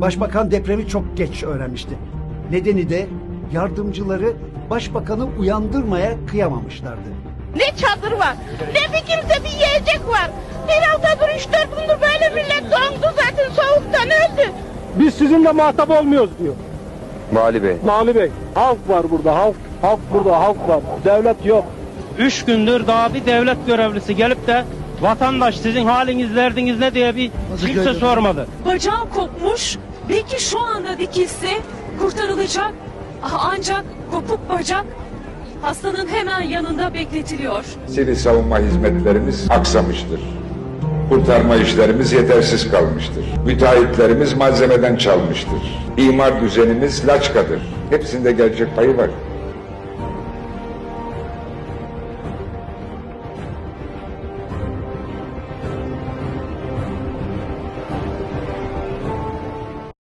Başbakan depremi çok geç öğrenmişti. Nedeni de yardımcıları başbakanı uyandırmaya kıyamamışlardı. Ne çadır var, ne bir kimse bir yiyecek var. Bir haftadır, üç dört gündür böyle millet dondu zaten soğuktan öldü. Biz sizinle muhatap olmuyoruz diyor. Vali Bey. Mali Bey. Halk var burada halk. Halk burada halk var. Devlet yok. Üç gündür daha bir devlet görevlisi gelip de vatandaş sizin haliniz derdiniz ne diye bir kimse sormadı. Bacağım kopmuş. Belki şu anda dikilse kurtarılacak. Ah, Ancak kopuk bacak hastanın hemen yanında bekletiliyor. Sivil savunma hizmetlerimiz aksamıştır. Kurtarma işlerimiz yetersiz kalmıştır. Müteahhitlerimiz malzemeden çalmıştır. İmar düzenimiz laçkadır. Hepsinde gerçek payı var.